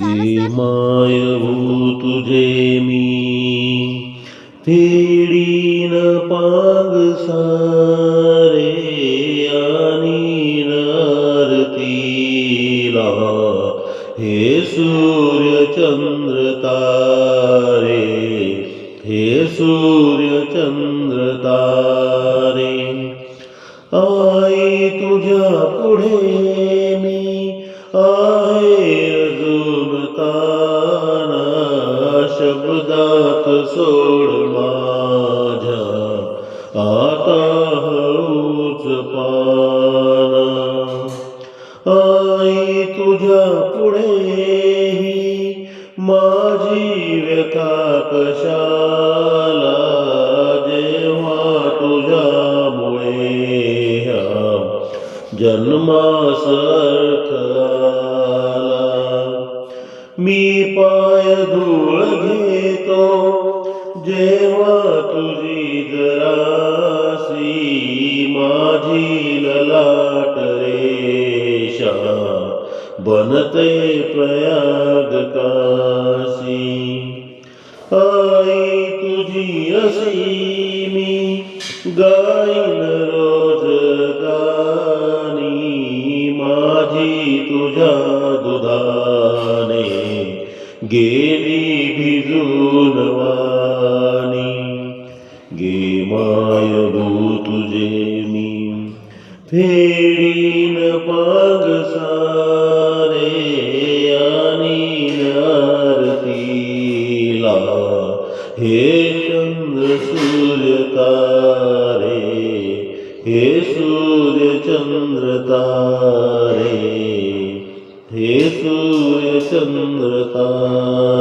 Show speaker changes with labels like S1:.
S1: गे तुझे मी फेडीन पाग सारे आणि आरतीला हे सूर्य चंद्र तारे, हे सूर्य चंद्र तारे, आई तुझ्या पुढे माझी व्यथा कशाला जेव्हा तुझ्यामुळे ह्या जन्मास मी पाय धूळ घेतो जेव्हा बनते प्रयाग काशी। आई तुझी असी मी गाईन रोज गाणी माझी तुझ्या दुधाने, गेली भिजून वाणी। गे मायभू तुझे मी, फेडीन पाग सारे आरतीला हे चंद्र सूर्य तारे हे सूर्य चंद्र तारे हे सूर्य चंद्र तारे